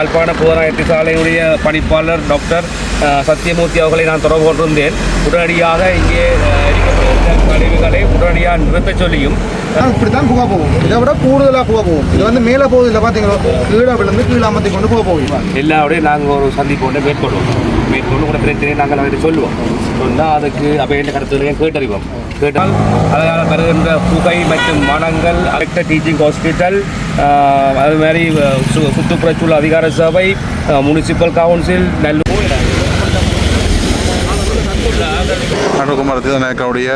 யாழ்ப்பாண புவராயத்து சாலையுடைய பணிப்பாளர் டாக்டர் சத்யமூர்த்தி அவர்களை நான் தொடர்பு கொண்டிருந்தேன். உடனடியாக இங்கே அஹ், எரிக்கப்படுகின்ற கழிவுகளை உடனடியாக நிறுத்தச் சொல்லியும் ஆனால் இப்படி தான் புகை போகும் இதை விட கூடுதலாக புகை போகும் இது வந்து மேலே போகுது இல்லை பார்த்தீங்களா? கீழே விழுந்து கீழே அமர்த்தி கொண்டு புகை போகும் எல்லாரோடையும் நாங்கள் ஒரு சந்திப்பு ஒன்றை மேற்கொள்வோம். மேற்கொண்டு கூட பிரச்சனையை நாங்கள் அவர்கிட்ட சொல்லுவோம். சொன்னால் அதுக்கு அவையின் கருத்துகளையும் கேட்டறிவோம். கேட்டால் அதனால் வருகின்ற புகை மற்றும் மனங்கள் அலெக்டர் டீச்சிங் ஹாஸ்பிட்டல் அது மாதிரி சு- சுற்றுப்புறச்சூழல் அதிகார சபை முனிசிபல் கவுன்சில் நல்லூர். அனுகுமார் திசநாயக்கனுடைய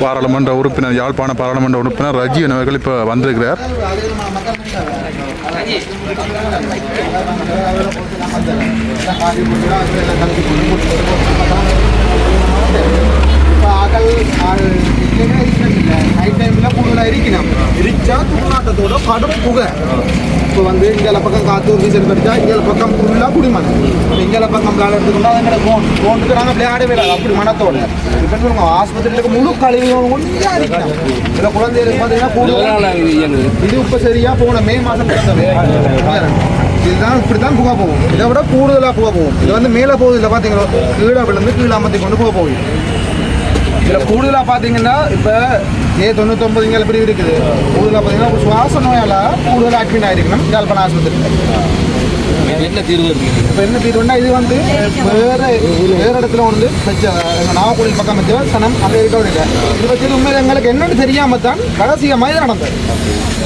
பாராளுமன்ற உறுப்பினர் யாழ்ப்பாண பாராளுமன்ற உறுப்பினர் ரஜீவன் அவர்கள் இப்போ வந்திருக்கிறார். కలిసి இப்போ ஆக்கள் எங்கேயுமே இல்லை நைட் டைமில் கூடுதலாக இருக்கணும். எரிச்சா துர்நாட்டத்தோட கடும் புகை. இப்போ வந்து இங்கே பக்கம் காத்தூர் வீசல் கடிச்சா இங்கே பக்கம் ஃபுல்லாக குடிமணம் இங்கே பக்கம் விளையாட எடுத்துக்கொண்டா அது மேலே கோன் கோண்டுக்கு நாங்கள் விளையாடவே இல்லை. அப்படி மனத்தோட. இப்போ சொல்லுங்க ஆஸ்பத்திரியில் முழு கழிவுகளும் ஒன்றியாக இருக்கணும். இதில் குழந்தைகளுக்கு பார்த்தீங்கன்னா கூடுதலாக இது இப்போ சரியா போன மே மாதம் இதுதான் இப்படி தான் புகை போகும். இதை விட கூடுதலாக புகை போகும். இது வந்து மேலே போகுது. இல்லை பார்த்தீங்களா கீழே விழுந்து கீழே அமர்த்தி கொண்டு புகை போகும். இதில் கூடுதலாக பார்த்தீங்கன்னா இப்போ ஏ தொண்ணூத்தொம்பது இங்கே பிரிவு இருக்குது? கூடுதலாக பார்த்தீங்கன்னா ஒரு சுவாச நோயால் கூடுதலாக அட்மிட் ஆகிருக்கணும் யாழ்ப்பாண ஆஸ்பத்திரியில். என்ன தீர்வு இப்போ என்ன தீர்வுன்னா இது வந்து வேறு வேறு இடத்துல வந்து வச்ச எங்கள் நாகப்பூரில் பக்கம் வச்ச சனம் அங்கே இருக்க விடல இது வச்சு உண்மையில எங்களுக்கு என்னன்னு தெரியாமல் தான் ரகசியமாக இது நடந்தது.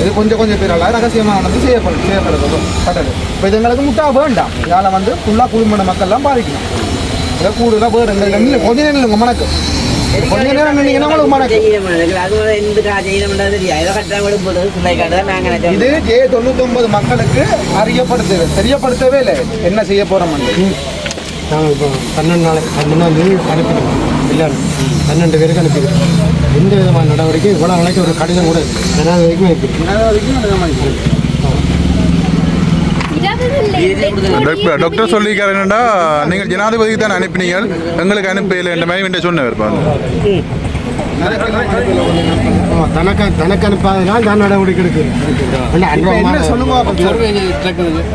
இது கொஞ்சம் கொஞ்சம் பேரால ரகசியமாக நடந்து செய்யப்படும் செய்யப்படுறது. பட்டது. இப்போ இது எங்களுக்கு முட்டா வேண்டாம். இதால் வந்து ஃபுல்லாக குடும்ப மக்கள்லாம் பாதிக்கணும். இதை கூடுதலாக வேறு எங்களுக்கு இல்லை கொஞ்ச நேரம் இல்லைங்க மணக்கு கொஞ்ச நேரம் நின்னீங்கன்னா உங்களுக்கு இது ஜே தொண்ணூத்தி மக்களுக்கு அறியப்படுத்து தெரியப்படுத்தவே இல்லை. என்ன செய்ய போறோம் நாங்கள் இப்போ பன்னெண்டு நாளைக்கு பன்னெண்டாம் தேதி அனுப்பிடுவோம் எல்லாரும் பன்னெண்டு பேருக்கு அனுப்பிடுவோம் எந்த விதமான நடவடிக்கை இவ்வளோ அழைக்க ஒரு கடிதம் கூட ஏன்னா வரைக்கும் டாக்டர் டாக்டர் சொல்லியிருக்காரு என்னடா நீங்கள் ஜனாதிபதிக்கு தான் அனுப்பினீங்க எங்களுக்கு அனுப்பல என்ற மாதிரி சொன்னவர் இருப்பாங்க தனக்கு தனக்கு அனுப்பாதான் தான் நடவடிக்கை என்ன என்ன அனுபவமான சொல்லுங்க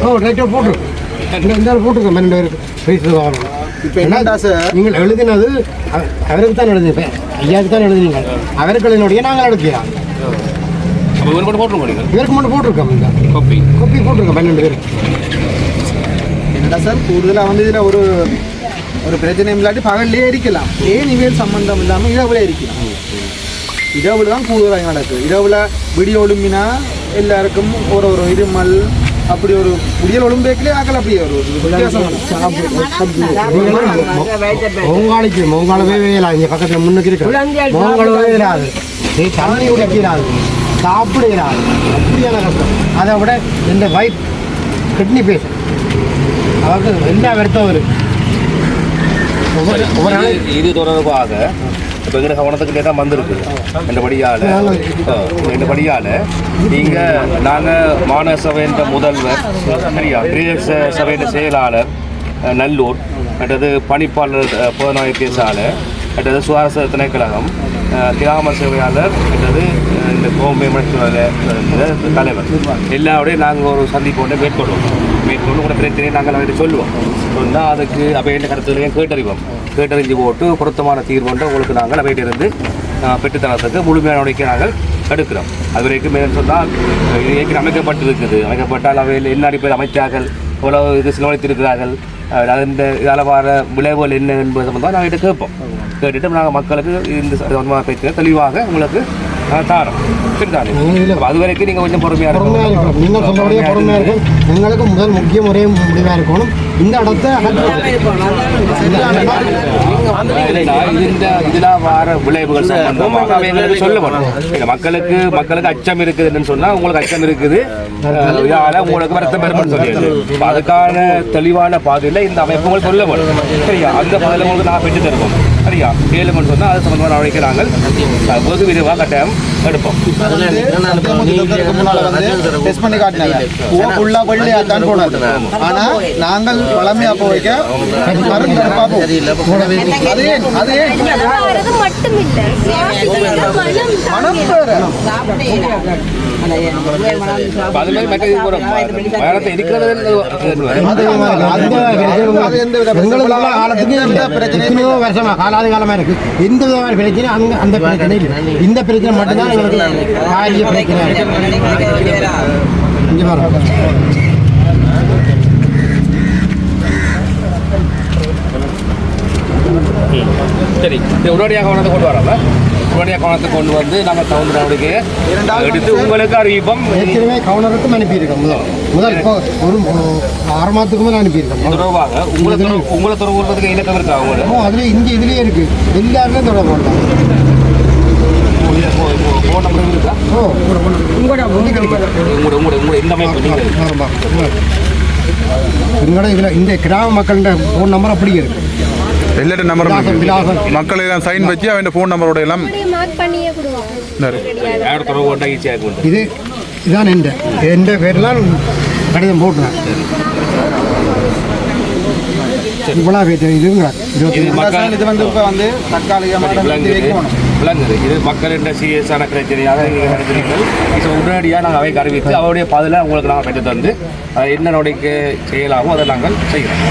ஓ போட்டுருக்கோம் இந்த இந்த போட்டுருக்கோம் பன்னெண்டு பேருக்கு. பேசுறது வாங்கணும் இப்போ என்னடா சார்? நீங்கள் எழுதினது அவருக்கு தான் எழுதி இப்போ ஐயாவுக்கு தான் எழுதினீங்க. அவருக்கு எழுதினுடைய நாங்கள் எடுக்கிறோம் அப்போ இவர் மட்டும் போட்டுருங்க நீங்கள் இவருக்கு மட்டும் போட்டிருக்கோம் இந்த கோப்பி கொப்பி போட்டிருக்கோம் பன்னெண்டு பேருக்கு என்னடா சார் கூடுதலாக வந்து இதில் ஒரு ஒரு பிரச்சனை இல்லாட்டி பகல்லே எரிக்கலாம் ஏன் இவியல் சம்பந்தம் இல்லாமல் இரவுல எரிக்கலாம் இரவுல தான் கூடுதலாக நடக்குது இரவுல விடிய ஒழும்பினா எல்லாருக்கும் ஒரு ஒரு இருமல் அப்படி ஒரு விடியல் ஒழும்பேக்கிலே ஆக்கல அப்படியே ஒரு வித்தியாசம். மோங்காலுக்கு மோங்காலவே வேலாது இங்கே பக்கத்தில் முன்னுக்கு இருக்கு மோங்காலவே வேலாது நீ தண்ணி குடிக்கிறாது சாப்பிடுகிறாது அப்படியான கஷ்டம் அதை விட இந்த வயிட் கிட்னி பேஷண்ட் அவருக்கு எல்லா வருத்தம் இருக்கு ஒவ்வொரு ஒவ்வொரு நாளைக்கு இது- தொடர்பாக இப்போ எங்கிட்ட கவனத்துக்கிட்டே தான் வந்திருக்குது இந்த படியால் இந்த படியால் நீங்கள் நாங்கள் மாநகர சபைன்ற முதல்வர் சரியா? பிரதேச சபையின் செயலாளர் நல்லூர் மற்றது பணிப்பாளர் புலனாய்வு சாலை மற்றது சுகாதார திணைக்கழகம் கிராம சேவையாளர் அல்லது இந்த கோம்பை மற்றும் தலைவர். எல்லாரோடையும் நாங்கள் ஒரு சந்திப்பு ஒன்றை மேற்கொள்வோம். மேற்கொண்டு கூட பிரச்சனையை நாங்கள் அவர்கிட்ட சொல்லுவோம். சொன்னால் அதுக்கு அவையின் கருத்துகளையும் கேட்டறிவோம். கேட்டறிஞ்சு போட்டு பொருத்தமான தீர்வுன்ற உங்களுக்கு நாங்கள் அவையிட்டிருந்து பெற்றுத்தரத்துக்கு முழுமையான நடவடிக்கை நாங்கள் எடுக்கிறோம். அது வரைக்கும் மேலும் சொன்னால் இது ஏற்கனவே அமைக்கப்பட்டிருக்குது. அமைக்கப்பட்டால் அவையில் என்ன அடிப்படை அமைச்சார்கள் எவ்வளவு இது செலவழித்திருக்கிறார்கள். அதன் இதால் வர விளைவுகள் என்ன என்பது சம்பந்தமாக நாங்கள் கிட்ட கேட்போம். கேட்டுட்டு நாங்கள் மக்களுக்கு இந்த சம்பந்தமான பிரச்சனை தெளிவாக உங்களுக்கு தாரோம். சரிதானே அது வரைக்கும் நீங்கள் கொஞ்சம் பொறுமையாக இருக்கணும். நீங்கள் சொல்றபடியே பொறுமையாக இருக்கும் எங்களுக்கு முதல் முக்கிய ஒரே முடிவாக இருக்கணும். இந்த இடத்த இந்த வர விளைவுகள் சொல்ல வேணும் இந்த மக்களுக்கு மக்களுக்கு அச்சம் இருக்குதுன்னு சொன்னா உங்களுக்கு அச்சம் இருக்குது அஹ் இதால உங்களுக்கு வருத்தம் பெருமன்னு சொல்லிடுது அதுக்கான தெளிவான பாதையில இந்த அமைப்புகள் சொல்ல வேணும் சரியா? அந்த பதில உங்களுக்கு நான் பெற்று தருவோம் சரியா ஏழுமன்னு சொன்னா அது சம்பந்தமான நடவடிக்கை நாங்கள் வெகு விரைவாக கட்டாயம் எடுப்போம். டெஸ்ட் பண்ணி காட்டினாங்க. ஃபுல்லா வெள்ளையா தான் போனது. நாங்கள் பழமையா போய்க்க கருங்கருப்பா போகும் அது ஏன்? அது ஏன்? வரது மட்டும் இல்ல சுவாசிக்கிறது மனம் மனம் தாங்க வேற அப்ப அது மாதிரி மற்ற இது கூட மரணத்தை இருக்கிறது அந்த அது எந்த வித எங்களுக்கு காலத்துக்கு எந்த இல்லை. பிரச்சனையும் எத்தனையோ வருஷமா காலாதி காலமா இருக்கு. எந்த விதமான பிரச்சனை அங்க அந்த பிரச்சனை இல்லை. இந்த பிரச்சனை மட்டும்தான் எங்களுக்கு காரிய பிரச்சனை. இங்க பாருங்க. சரி உடனடியாக கவனத்தை கொண்டு வரோம்? உடனடியாக கவனத்தை கொண்டு வந்து நாங்கள் தகுந்த நடவடிக்கையை எடுத்து உங்களுக்கு அறிவிப்போம். ஏற்கனவே கவுனருக்கும் அனுப்பியிருக்கோம். முதல் முதல் இப்போ ஒரு ஆறு மாதத்துக்கு மேலே அனுப்பியிருக்கோம். தொடர்பாக உங்களை உங்களை தொடர்பு கொள்வதற்கு இலக்கம் இருக்கா உங்களுக்கு அதுல இங்கே இதுலயே இருக்கு. எல்லாருமே தொடர்பு கொண்டாங்க. ஃபோன் நம்பர் இருக்கா ஓ உங்களோட உங்களோட உங்களோட உங்களோட இந்த அமைப்பு நீங்கள் எங்களோட இதில் இந்த கிராம மக்கள்கிட்ட ஃபோன் நம்பர் அப்படியே இருக்கு. எல்லாட்ட விலாசம். மக்கள் எல்லாம் சைன் வச்சு அவன் ஃபோன் நம்பரோட எல்லாம். இது இதான் எந்த எந்த பேர்லாம் கடிதம் போட்டுறேன் இவ்வளோ பேர் இதுங்க இது வந்து இப்ப வந்து தற்காலிகமாக விளங்குது. இது மக்களின் சீரியஸான பிரச்சனையாக நீங்கள் நடத்துறீர்கள் இது உடனடியாக நாங்கள் அவை அறிவித்து அவருடைய பதிலை உங்களுக்கு நாங்கள் பெற்று தந்து என்ன நடவடிக்கை செய்யலாமோ அதை நாங்கள் செய்கிறோம்.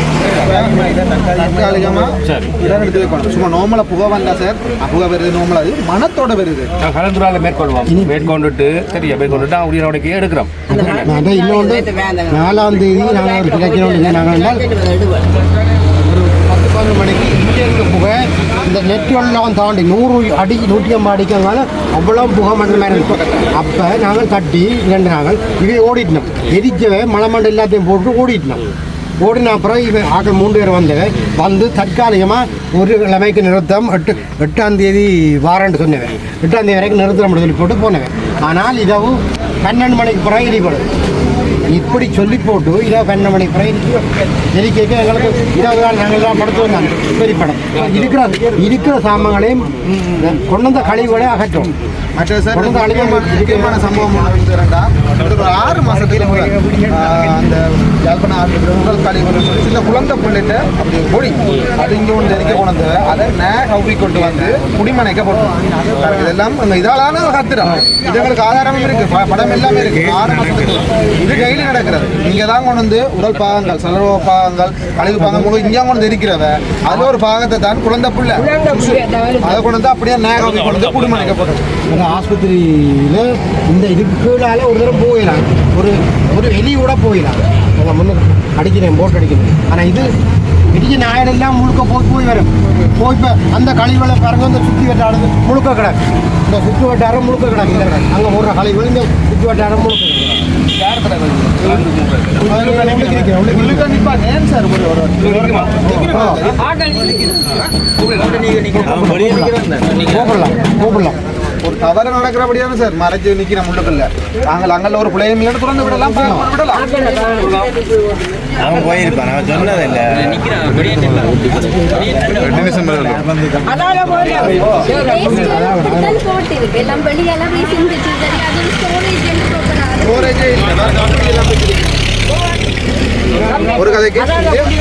தற்காலிகமா சரி. இடம் எடுத்து வைக்கணும் சும்மா நோமலா புகை வந்தா சார் புகை வருது நோமலா இது மனத்தோட வருது நாங்கள் கலந்துரையாடலை மேற்கொள்வோம். மேற்கொண்டுட்டு சரியா மேற்கொண்டுட்டு உரிய நடவடிக்கையை எடுக்கிறோம். இன்னொன்று நாலாம் தேதி நாங்கள் ஒரு கிடைக்கணும் நாங்கள் என்றால் ஒரு பத்து பதினொரு மணிக்கு இங்கே இருக்க புகை இந்த நெட்டெல்லாம் தாண்டி நூறு அடி நூற்றி ஐம்பது அடிக்கங்கால அவ்வளோ புகை மண்ணு இருக்கும் அப்போ நாங்கள் தட்டி ரெண்டு நாங்கள் இவை ஓடிட்டோம். எரிச்சவை மலை மண்டை எல்லாத்தையும் போட்டு ஓடிட்டோம். ஓடின அப்புறம் இவன் ஆக்கள் மூன்று பேர் வந்தவ வந்து தற்காலிகமாக ஒரு கிழமைக்கு நிறுத்தம் எட்டு எட்டாம் தேதி வாரண்ட் சொன்னவன் எட்டாம் தேதி வரைக்கும் நிறுத்தம் சொல்லி போட்டு போனவன் ஆனால் இதவும் பன்னெண்டு மணிக்கு பிறகு எரிபடும் இப்படி சொல்லி போட்டு இதோ மணிக்கு பிறகு எரிக்க எரிக்க எங்களுக்கு இருபது நாள் நாங்கள் தான் படுத்து வந்தாங்க. பெரிய படம். இருக்கிற இருக்கிற சாமான்களையும் கொண்டு வந்த கழிவுகளை அகற்றும். மற்ற சார் கொண்டு வந்து அழிக்க முக்கியமான சம்பவம் ஒரு ஆறு ஆஹ், அந்த யாழ்ப்பாண ஆறு உடல் கழிவு சொல்லி சின்ன குழந்தை பிள்ளைட்டு அப்படி பொடி. அது இங்கே ஒன்று எரிக்க கொண்டு அதை நே கவுரி கொண்டு வந்து குடிமனைக்க போட்டோம் இதெல்லாம் இந்த இதாலான கத்துறோம் இது எங்களுக்கு ஆதாரமும் இருக்கு. ப- படம் எல்லாமே இருக்கு. இது கையில் நடக்கிறது. இங்கே தான் கொண்டு வந்து உடல் பாகங்கள் சலரோ பாகங்கள் கழிவு பாகங்கள் இங்கே கொண்டு வந்து இருக்கிறவ அதில் ஒரு பாகத்தை தான் குழந்தை பிள்ளை. அதை கொண்டு வந்து அப்படியே நே கவுரி கொண்டு வந்து குடிமனைக்க போட்டோம் ஆஸ்பத்திரியில் இந்த இதுக்கு கீழால ஒரு தடவை போயிடலாம். ஒரு ஒரு எலி கூட போயிடலாம். நாங்கள் முன்னுக்கு அடிக்கிறேன் போட்டு அடிக்கிறேன். ஆனால் இது இடிச்ச நாயரெல்லாம் முழுக்க போய் போய் வரும். போய் இப்போ அந்த கழிவுகளை பாருங்க அந்த சுற்றி வட்டாரம் முழுக்க கிடக்கு. இந்த சுற்று வட்டாரம் முழுக்க கிடக்கு. இந்த கிடக்கு. அங்கே போடுற கழிவுகள் இந்த சுற்றி வட்டாரம் முழுக்க கூப்பிடலாம் கூப்பிடலாம் ஒரு தவறு நடக்கிறபடியான சார் மறைச்சு நிக்கிற முள்ளுக்குள்ள நாங்கள் அங்கல்ல ஒரு பிள்ளைய மீன் திறந்து விடலாம் விடலாம். அவன் போயிருப்பான் அவன் ஸ்டோரேஜே இல்லை. ஒரு கதைக்கு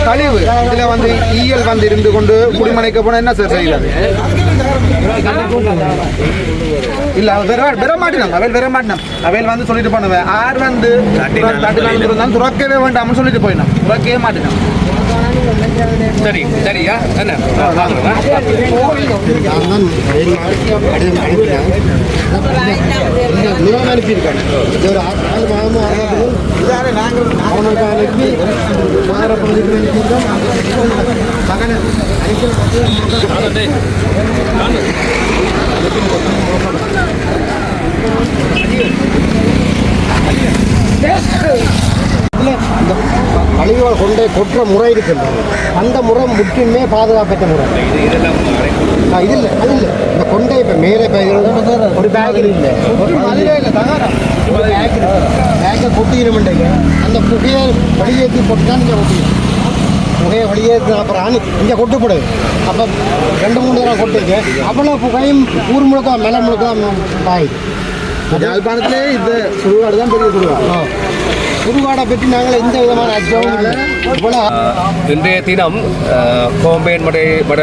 கழிவு. இதுல வந்து ஈயல் வந்து இருந்து கொண்டு குடிமனைக்க போனா என்ன சார் செய்யறது இல்ல அவ வெற வெற மாட்டினான் அவள் வெற மாட்டினான் அவள் வந்து சொல்லிட்டு பண்ணுவேன் ஆர் வந்து இருந்தாலும் துறக்கவே வேண்டாம்னு சொல்லிட்டு போயினான் துறக்கவே மாட்டினான் சரி சரியா என்ன அனுப்பியிருக்காங்க ஒரு ஆறு மாதமும் அவனுக்கு அனுப்பி பகுதிக்கு அனுப்பியிருக்கோம் மகனை இந்த கழிவுகள் கொண்டே கொற்ற முறை இருக்கின்றது அந்த முறை முற்றிலுமே பாதுகாப்பற்ற முறை. இது இல்லை அது இல்லை. இந்த கொண்டை இப்போ மேலே பேக் ஒரு பேக் இல்லை ஒரு அதுவே இல்லை பேக்கை கொட்டிடமெண்டீங்க அந்த புகையை வெளியேற்றி போட்டு தான் இங்கே கொட்டிடும் புகையை வெளியேற்றி அப்புறம் இங்கே கொட்டுப்படுது அப்போ ரெண்டு மூணு தடவை கொட்டிருக்கு. அவ்வளோ புகையும் ஊர் முழுக்க மேலே முழுக்க பாயுது யாழ்ப்பாணத்திலே இந்த சுடுகாடு தான் பெரிய சுடுகாடு. சுடுகாடை பற்றி நாங்கள் எந்த விதமான அச்சமும் இன்றைய தினம் கோம்பேன் மடை மட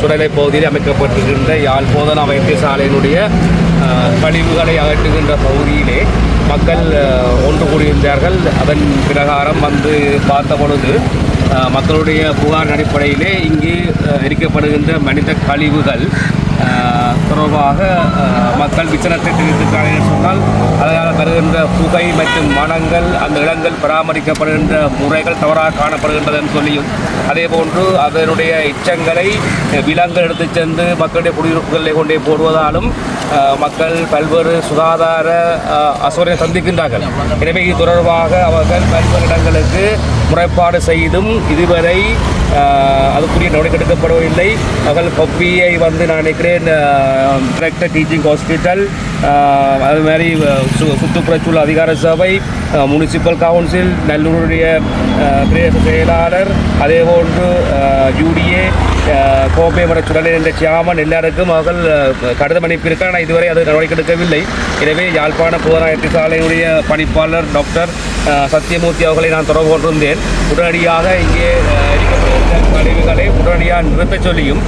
சுடலை பகுதியில் அமைக்கப்பட்டிருக்கின்ற யாழ் போதனா வைத்தியசாலையினுடைய கழிவுகளை அகற்றுகின்ற பகுதியிலே மக்கள் ஒன்று கூடியிருந்தார்கள். அதன் பிரகாரம் வந்து பார்த்த பொழுது மக்களுடைய புகார் அடிப்படையிலே இங்கே அஹ், எரிக்கப்படுகின்ற மனித கழிவுகள் தொடர்பாக மக்கள் விச்சனத்தை தெரிவித்திருக்கிறார்கள் என்று சொன்னால் அதனால் வருகின்ற புகை மற்றும் மனங்கள் அந்த இடங்கள் பராமரிக்கப்படுகின்ற முறைகள் தவறாக காணப்படுகின்றதென்று சொல்லியும் அதே போன்று அதனுடைய எச்சங்களை விலங்குகள் எடுத்துச் சென்று மக்களுடைய குடியிருப்புகளை கொண்டே போடுவதாலும் மக்கள் பல்வேறு சுகாதார அஹ், சந்திக்கின்றார்கள். எனவே இது தொடர்பாக அவர்கள் பல்வேறு இடங்களுக்கு முறைப்பாடு செய்தும் இதுவரை அதுக்குரிய நடவடிக்கை எடுக்கப்படவில்லை. அவர்கள் கொப்பியை வந்து நான் நினைக்கிறேன் டிரெக்டர் டீச்சிங் ஹாஸ்பிட்டல் அது மாதிரி சு- சுற்றுப்புறச்சூழல் அதிகார சபை முனிசிபல் கவுன்சில் நல்லூருடைய பிரதேச செயலாளர் அதே போன்று யூடிஏ கோப்பை மட சுடலை என்ற சியாமன் எல்லாருக்கும் அவர்கள் கடிதம் அனுப்பியிருக்கார் ஆனால் இதுவரை அது நடவடிக்கை எடுக்கவில்லை. எனவே யாழ்ப்பாண புதனாயத்து சாலையுடைய பணிப்பாளர் டாக்டர் சத்யமூர்த்தி அவர்களை நான் தொடர்பு கொண்டிருந்தேன். உடனடியாக இங்கே கழிவுகளை உடனடியாக நிறுத்தச் சொல்லியும்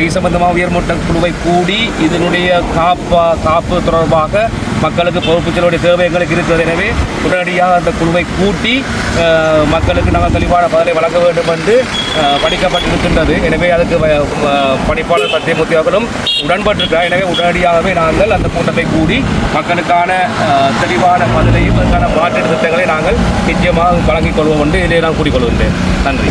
இது சம்பந்தமாக உயர்மட்ட குழுவை கூடி இதனுடைய காப்பா காப்பு தொடர்பாக மக்களுக்கு பொறுப்பு செல்லுடைய தேவை எங்களுக்கு இருக்கிறது. எனவே உடனடியாக அந்த குழுவை கூட்டி மக்களுக்கு நாங்கள் தெளிவான பதிலை வழங்க வேண்டும் என்று படிக்கப்பட்டிருக்கின்றது. எனவே அதுக்கு வ- பணிப்பாளர் சத்தியமூர்த்தி அவர்களும் உடன்பட்டிருக்கிறார். எனவே உடனடியாகவே நாங்கள் அந்த கூட்டத்தை கூடி மக்களுக்கான தெளிவான பதிலையும் அதற்கான மாற்று திட்டங்களை நாங்கள் நிச்சயமாக வழங்கிக் கொள்வோம் என்று இதிலே நான் கூறிக்கொள்கின்றேன். நன்றி.